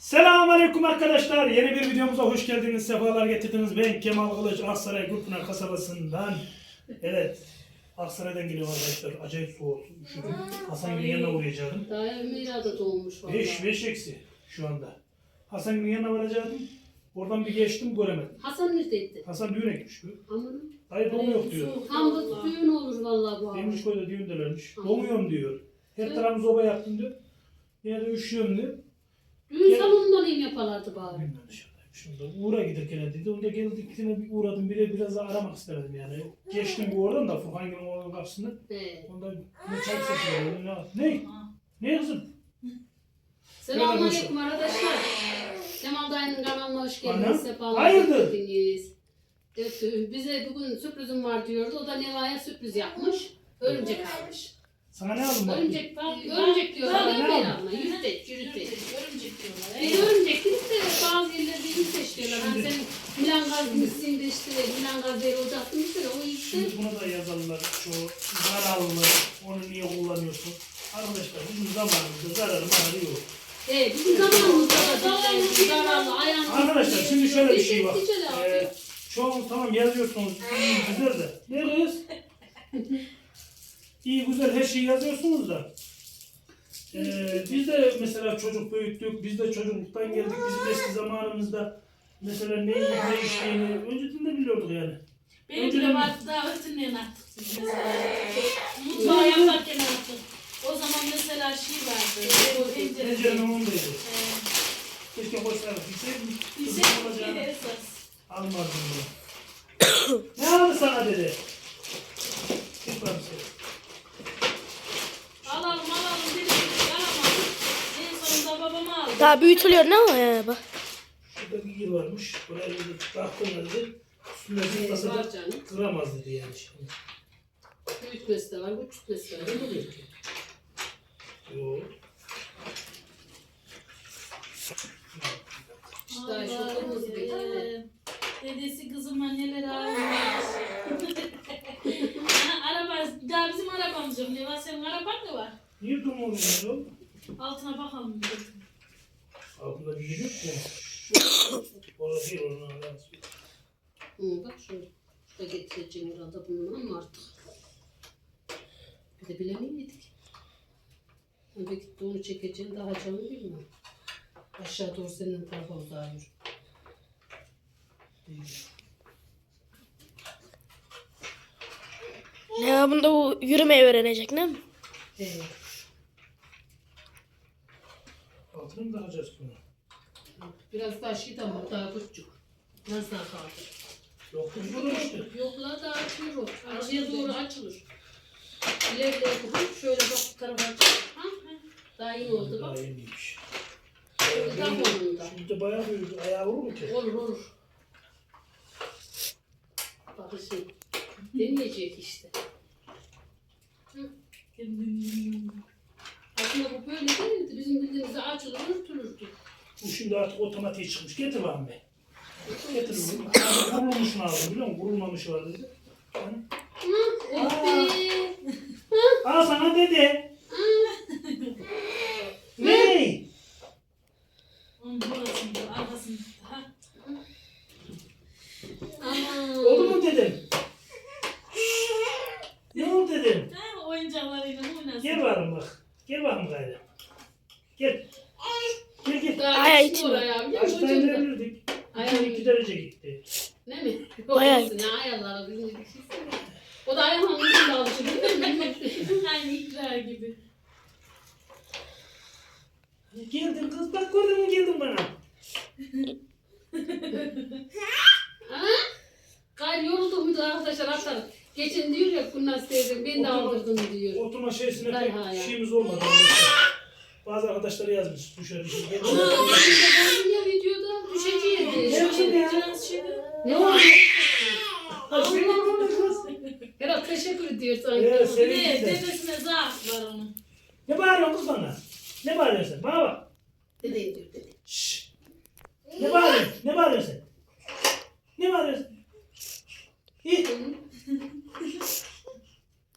Selamünaleyküm arkadaşlar. Yeni bir videomuza hoş geldiniz. Sefalar getirdiniz. Ben Kemal Kılıç Aksaray Gürpınar kasabasından. Evet. Aksaray'dan geliyorum arkadaşlar. Acayip soğuk. Üşüdüm. Hasan Gül'ün yanına uğrayacaktım. Daha Emira'da doğmuş valla. 5 5 eksi şu anda. Hasan Gül'ün yanına varacaktım. Oradan bir geçtim göremedim. Hasan neredeydi? Hasan düğüne gitmiş. Aman. Dayı doğum yok diyor. Tam da düğün olur valla bu Demiş hava. koyda düğündelermiş. Domuyorum diyor. Her tarafı zoba yaptım diyor. Yine de üşüyorum diyor. Düğün salonundan iyi yaparlardı bari. Bilmem dışarıdayım. Şimdi Uğur'a giderken dedi. Onda geldik yine bir uğradım. Bir de biraz daha aramak istemedim yani. Geçtim bu oradan da Furkan Gül'ün oğlunun kapısını. He. Onda ne çay satıyor. Ne? Ne? Ne kızım? Selamünaleyküm arkadaşlar. Kemal Dayı'nın kanalına hoş geldiniz. Sefalar hayırdır? getirdiniz. Evet, bize bugün sürprizim var diyordu. O da Neva'ya sürpriz yapmış. Örümcek almış. Sana ne aldım bak? Örümcek, örümcek diyorlar. Ben- Ben ben- alma. Yürüteç, yürüteç. Örümcek diyorlar. Bir örümcek değil de bazı yerlerde yürüteç diyorlar. Hani sen Milan gaz gitmişsin de işte Milan gaz değil olacaktın işte o işte. Şimdi bunu da yazarlar. Şu zararlı. Onu niye kullanıyorsun? Arkadaşlar bizim zamanımızda zararı mararı yok. Evet, bizim zamanımızda da zararlı, zararlı, ayağımızda. Arkadaşlar şimdi şöyle bir şey var. Ee, çoğun tamam yazıyorsunuz. güzel de. Ne kız? İyi güzel her şeyi yazıyorsunuz da. Ee, biz de mesela çocuk büyüttük. Biz de çocukluktan geldik. Bizim eski zamanımızda mesela neyin ne işleyeni önceden de biliyorduk yani. Benim bile vardı davetinden attık biz mesela. Mutfağı yaparken attık. O zaman mesela şey vardı. Bu pencere. ondaydı. Ee, Keşke koşarak gitseydim. Bir Kızım şey esas. almazdım bunu. ne aldı sana dedi. Git bak bir şey. Alalım alalım dedik. Alamadık. En sonunda babama aldı. Daha büyütülüyor ne ama ya bak. Şurada bir yer varmış. Buraya dedi. Baktım dedi. Üstüne var da kıramaz dedi yani şimdi. Büyütmesi de var, küçültmesi de var. Mi diyor ki? Yok. İşte şu kırmızı bir tane. Allah'ım. Dedesi kızıma neler almış. Ana, Araba, daha bizim arabamız yok. Ne var senin araban da var. Niye durmuyorsun ya? Altına bakalım. Orada değil onun alakası yok. Hı, bak şöyle. Şurada getireceğim herhalde bunu ama artık. Bir de bilemeydik. Belki de onu çekeceğim daha canım bilmiyorum. Aşağı doğru senin tarafa uzağıyor. Ne bunda bu yürümeyi öğrenecek ne mi? Evet. Altını mı takacağız bunu? Biraz daha şey ama daha küçük. Biraz daha kaldı. Yok bunu işte. Yoklar da açılır o. Açıya doğru açılır. İleride yapıp şöyle bak bu tarafa açılır. Ha? Daha iyi oldu Daha bak. iyiymiş. Şöyle tam onunda. Şimdi de bayağı büyüdü. Ayağı vurur mu ki? Olur olur. Bak şey. Deneyecek işte. Aslında bu böyle değildi. Bizim bildiğimizde açılır örtülürdü. Bu şimdi artık otomatik çıkmış. Getir bana be. Getir bunu. Kurulmuş lazım biliyor musun? Kurulmamış var dedi. Be. Al sana dede. ne? Onun burasında, arkasında. Ha? Aman. Oldu mu dedim? Ne oldu dedim? Ha, oyuncaklarıyla oynasın. Gel bakalım bak. Gel bakalım gayrı. Gel. Daha Ayağı içti itmiyor. oraya biliyor musun? Aşağı Ucunda. indirebilirdik. Ayağı İki derece gitti. Ne mi? Bayağı Yok, Ne ayarlara birini düşünsene. O da ayağının ucunda alışır değil mi? Aynı ikrar gibi. Geldin kız bak gördün mü geldin bana. Ha? Gayrı yoruldu muydu arkadaşlar atar. Geçen diyor ya Kurnaz teyzem ben de aldırdım diyor. Oturma şeysine Hay pek ya. şeyimiz olmadı. Bazı arkadaşlar yazmış düşer düşer. Ama ya videoda düşeceğiydi. Ne için ya? Ne oldu? Herhalde teşekkür ediyor sanki. Bir de dedesine zaaf var onun. Ne bağırıyorsun kız bana? Ne bağırıyorsun sen? Bana bak. Dede diyor dede. Şşş. Ne bağırıyorsun? Ne bağırıyorsun sen? Ne bağırıyorsun? İyi.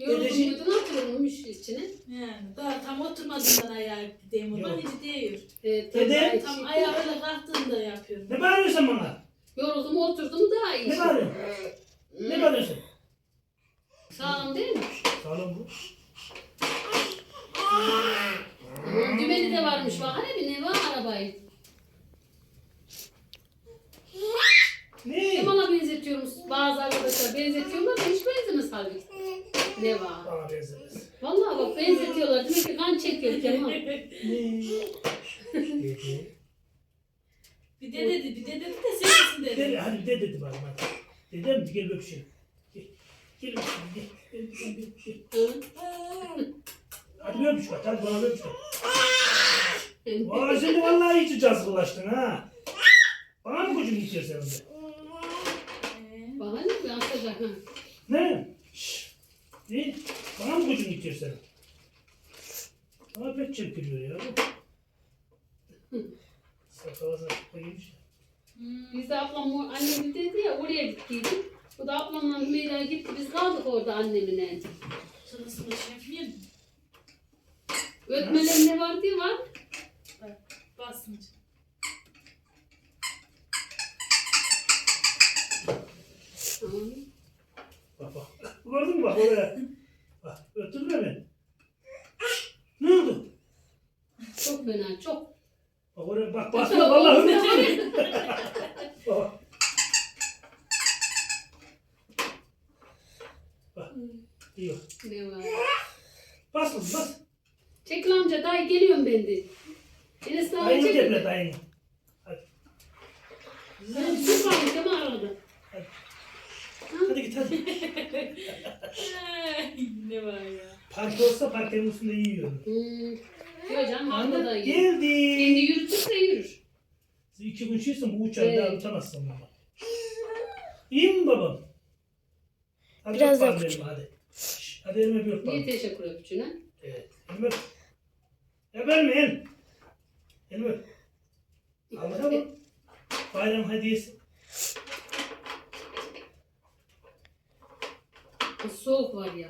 Yoruldun Dedeciğim. muydun atılırmış içine. Yani daha tam oturmadığından ayağa gideyim ama Yok. hiç değiyor. Evet, Dede, Tam ayağa öyle kalktığında yapıyorum. Ne bağırıyorsun bana? Yoruldum oturdum daha iyi. Ne bağırıyorsun? Ne bağırıyorsun? Sağlam değil mi? Sağlam bu. Dümeni de varmış bak hani bir ne var arabayı. Ne? Kemal'a benzetiyorum bazı arkadaşlar benzetiyorlar da hiç benzemez halbuki. Ne var? Bana benzemez. Vallahi bak benzetiyorlar. Demek ki kan çekiyor Kemal. Ne? Bir de dedi, bir de dedi de sesin Dedi, dedi. hadi bir de dedi bana. hadi. Dedem gel öpüşelim. Gel. Gel öpüşelim. Gel. Gel, gel, gel, gel. Hadi bir öpüş bak. Hadi bana bir öpüş bak. Vay şimdi vallahi iyice cazgırlaştın ha. Bana mı gücün yetiyor senin de? Bak hani bir atacak ha. Ne? Şşş. Ne? Bana mı gücün yetiyor senin? Bana pek çekiliyor ya. Sakalasına çıkma giymiş. Biz de ablam annem dedi ya oraya gittiydik. Bu da ablamla Hümeyra gitti. Biz kaldık orada annemine. Sırasında şey yapmayayım mı? Ötmelerin ne var diye var. Bak, basınca. Tamam. Bak bak. Gördün mü bak oraya? Bak öttürme beni. Ne oldu? Çok fena çok. Bak oraya bak bak vallahi öttürme. Bak. Bak. İyi bak. Ne var? Bas kızım bas. Çekil amca dayı geliyorum ben de. Enes daha Dayını deple dayını. Hadi. Ben kaldım Kemal arada. Hadi git hadi. Ne var ya? Park olsa parkenin üstünde yiyorum. Hmm. Yok canım arada da Anne iyi. Kendi geldi. yürütürse yürür. İki gün şeysin bu uçağı Evet. daha tutamazsın baba. İyi mi babam? Hadi Biraz öp daha bana elimi, hadi. Şş, Hadi elime bir öp bana. Niye teşekkür öpücüğüne? Evet. Elimi öp. Ya verme el. Elimi öp. Aldık ama. Bayram hediyesi. Soğuk var ya.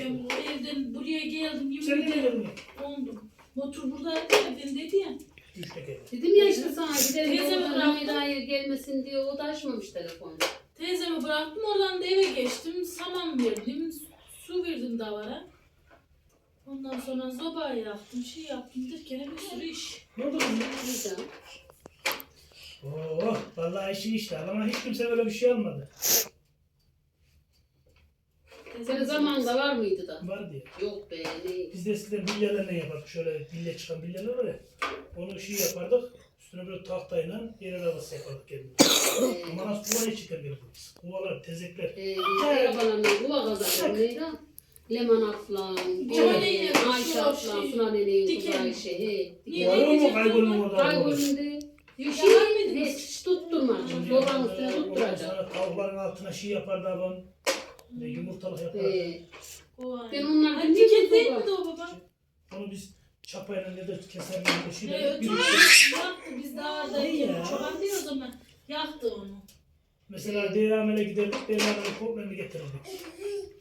Ben bu evden buraya geldim. Sen ne ederim. verin? Dondum. Motor burada evden dedi ya. Üç teker. Dedim ya işte sana gidelim Teyzeme oradan bıraktım. Hümeyra'ya gelmesin diye o da açmamış telefonu. Teyzemi bıraktım oradan da eve geçtim. Saman verdim. Su verdim davara. Ondan sonra zoba yaptım, şey yaptım derken bir sürü iş. Ne oldu kızım? Güzel. Oo, vallahi işin işte ama hiç kimse böyle bir şey almadı. Senin zamanında var mıydı da? Var diye. Yok be ne? Biz de eskiden bilyelerle yapardık. Şöyle bille çıkan bilyeler var ya. Onu şey yapardık. Üstüne böyle tahtayla yer arabası yapardık kendimize. Ama nasıl kuvaya çıkar gelip Kuvalar, tezekler. Ee, arabalarla kuva kazandı Hümeyra. Leman ablam, Leman Ayşe, nene, Ayşe şu ablam, şey, Suna nenenin kızı diken. Ayşe. He. Niye? Var mı kaybolun orada? Kaybolundu. Yalan Şey, mıydınız? hiç tutturmadı. Zobanın üstüne Ondan tutturacak. sonra tavukların altına şey yapardı babam. Ne yumurtalık yapardı. Ee, ben onlar Ay, bilmiyorum diken değil baba. miydi o baba? Onu biz çapayla ne de keserle bir Ne bir ötürü yaktı biz Ne dağdayken ya? çoban diyor o zaman. Yaktı onu. Mesela Deyramel'e giderdik, Deyramel'e koplarını getirirdik.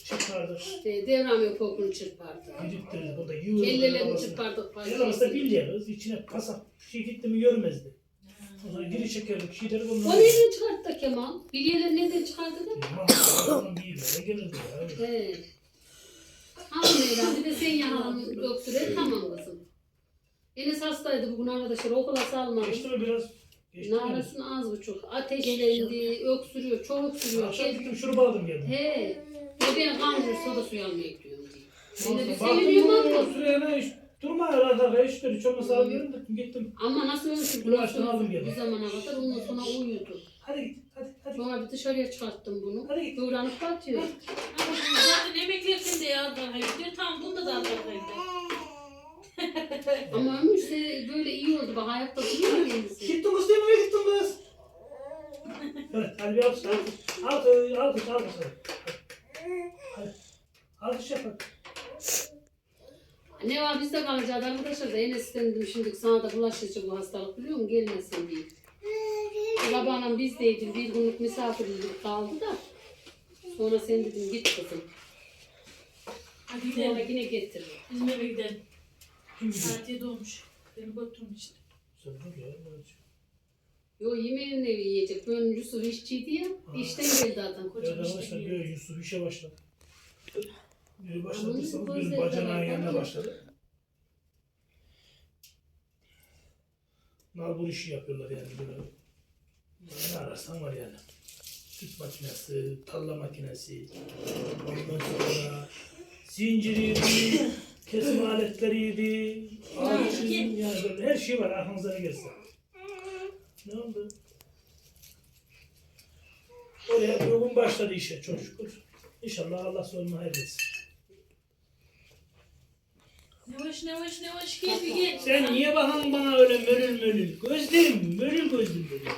Çıkardık, Ee, Devrami kokunu çırpardı. gidiptirirdik. O da yığıldı. Kellelerini çırpardık. Yarabası bil yarız, içine kasap bir şey gitti mi görmezdi. Giri çekerdik, şey derdik O nereden çıkarttı da Kemal? Bilyeleri nereden çıkarttı da? Aman değil, ne gelirdi ya. He. Hanım Leyla, bir de sen yalan öksüre tamam kızım. Enes hastaydı bugün arkadaşlar okula salmadı. Geçti mi biraz? Geçti mi? Narasını az buçuk. Ateşlendi, öksürüyor, çok öksürüyor. Akşam Gel- gittim şurup aldım geldim. He. O beni kandırır soda suyu almaya gidiyorum diye. De bir Baktım seviniyorum bu ama. süreye hiç durma herhalde. Hiç hiç olmasa al gelin dedim gittim. Ama nasıl öksürdü? Ulaştın aldım geldim. Bir zamana kadar ondan sonra uyudu. Hadi git, hadi, hadi. Sonra bir dışarıya çıkarttım bunu. Hadi git. Kıvranıp batıyor. Ama bu zaten emeklerken de yağdan gidiyor. Tam bunda da Aldan'a Ama ömürse böyle iyi oldu. Bak ayakta duruyor kendisi. Gittin kız değil mi? Gittin kız. Hadi bir alkış, alkış. Alkış, alkış, alkış. Hadi. Ne var bizde kalacağız arkadaşlar da Enes istedim şimdi sana da bulaşıcı bu hastalık biliyor musun? Gelmesin diye. Babanla bizdeydim bir günlük misafirlik kaldı da. Sonra sen dedim git kızım. Hadi Sonra gidelim. yine getiririm. Bizim eve gidelim. Saat 7 olmuş. Beni götürün işte. Sen dur ya. ben- Yo yemeğini yiyecek. Ben Yusuf işçiydi ya. Ha. İşten geldi adam. Kocam Evet işte arkadaşlar geliyor. diyor Yusuf işe başladı. Biri gözleri bacanağın yanına başladı. Nalbur işi yapıyorlar yani böyle. Ne ararsan var yani. Süt makinesi, tarla makinesi, ondan sonra zinciriydi, kesim aletleriydi, ağaçın, yani böyle her şey var aklınıza ne gelirse. Ne oldu? Oraya bir gün başladı işe çok şükür. İnşallah Allah sonuna hayretsin. Yavaş yavaş yavaş bir gel. Sen niye bakan bana öyle mölül mölül? Gözlerim mölül gözlüm böyle.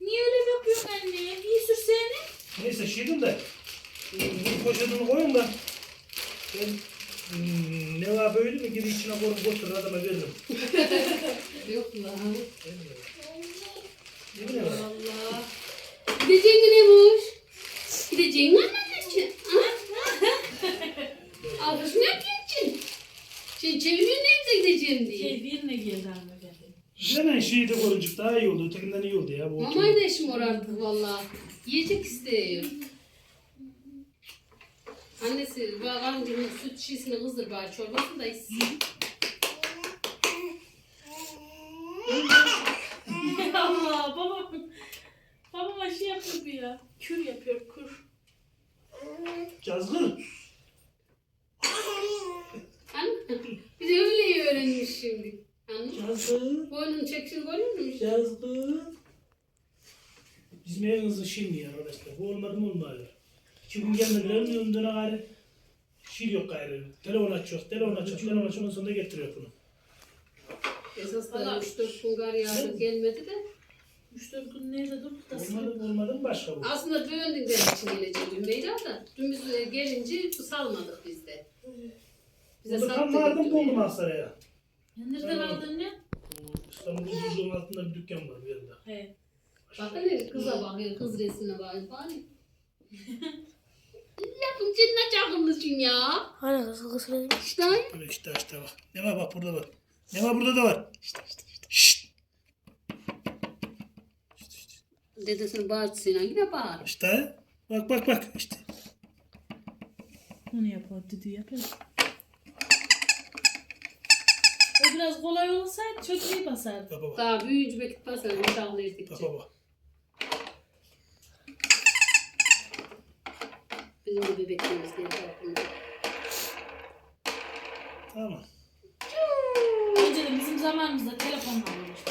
Niye öyle yapıyorsun anne? İyi sürsene. Neyse şiirim de. Bir poşetini koyun da. Ben hmm, ne var böyle mi gibi içine koyup götürür adama veririm. Yok lan. Ne bileyim ben. Allah. Gideceğin ne boş? Gideceğin mi anneciğim? Alkış mı yapıyorsun? Şey çeviriyor nerede gideceğim diye. Şey birine geldi hanımefendi. Hemen şeyi de koyuncuk daha iyi oldu. Ötekinden iyi oldu ya. Bu Mamayı da işim morardı valla. Yiyecek istiyor. Annesi varınca süt şişesini kızdır bari çorbasını da içsin. Allah babam. Babam aşı yapıyor bu ya. Kür yapıyor kür. Cazgır. Anne, bir de öyle öğrenmiş şimdi. Anne, Cazgır. boynunu çeksin görüyor musun? Cazgır. Bizim en hızlı şimdi ya arkadaşlar. Bu olmadı mı olmuyor. İki gün gelmediler mi ömdüğüne gayrı. Şiir yok gayrı. Telefon açıyor, telefon açıyor, telefon açıyor. Ondan sonra getiriyor bunu. Esas da Valla. 3-4 gün gar yağdı gelmedi de. 3-4 gün nerede durduk da Olmadı mı olmadı mı başka bu. Aslında döndük de için gelecek dün Meyra da. Dün biz e, gelince salmadık biz de. Bize Burada tam vardım buldum. Aksaray'a. Ya Nereden aldın ne? İstanbul Uzunluğun altında bir dükkan var bir yerde. He. Bak hele kıza bakıyor, kız resmine bakıyor. Bari. Yapım senin ne çakıllısın ya? Hani kısıl kısıl İşte. Evet işte işte bak. Ne var bak burada var. Ne var burada da var. İşte işte işte. Şşt. İşte işte. Dedesinin bağırtısıyla yine bağır. İşte. Bak bak bak işte. Onu yapar dedi yapıyor. O biraz kolay olsaydı çok iyi basardı. Bak bak Daha büyüyünce vakit basar, uşaklı bak. erdikçe. Bak bak. Bizim de bebeklerimiz geldi aklımıza. Tamam. Önceden bizim zamanımızda telefonla olmuştu.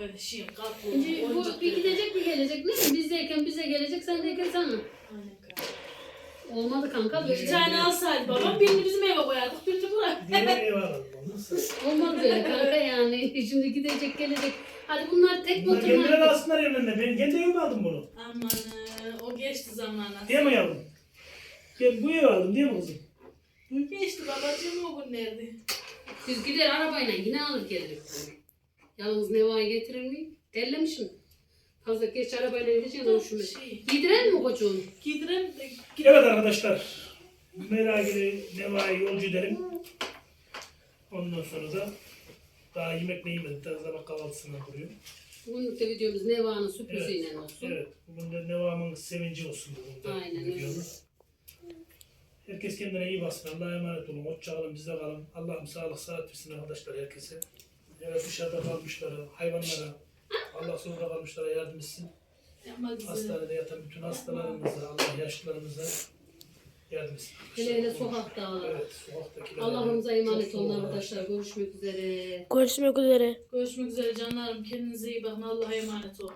Öyle şey, Şimdi bu bir gidecek bir gelecek mi? Bizdeyken bize gelecek, sendeyken sana. Aynen. Olmadı kanka Bir böyle. tane alsaydı babam birini bizim eve koyardık, birini buraya. Diğer var? Nasıl? Olmadı böyle kanka yani. Şimdi gidecek gelecek. Hadi bunlar tek Bunlar kendileri motorlar. alsınlar evlerinde. Ben kendi evime aldım bunu. Aman e, o geçti zamanla. Değil mi yavrum? Ben bu evi aldım değil mi kızım? Geçti babacığım o günlerdi. Biz gider arabayla yine alır geliriz. Yalnız Neva'yı getirir miyim? Terlemişim. Fazla geç arabayla gideceksin o şu Şey, Giydiren mi kocuğunu? giydiren Evet arkadaşlar. Meragil'i Neva'yı yolcu edelim. Ondan sonra da daha yemek ne yemedik. Daha zaman kahvaltısına duruyor. Bugünlük de videomuz Neva'nın sürpriziyle olsun. Evet. Bugün de Neva'nın sevinci olsun bugün de. Aynen öyle. videomuz. Herkes kendine iyi baksın. Allah'a emanet olun. Hoşça kalın. Bizde kalın. Allah'ım sağlık sıhhat versin arkadaşlar herkese. Evet dışarıda kalmışlara, hayvanlara, Allah sonra kalmışlara yardım etsin. Hastanede yatan bütün hastalarımıza, Allah yaşlılarımıza yardım etsin. Hele hele sokak dağları. Evet, sokaktakiler. Allah'ımıza emanet olun arkadaşlar. Görüşmek üzere. Görüşmek üzere. Görüşmek üzere canlarım. Kendinize iyi bakın. Allah'a emanet olun.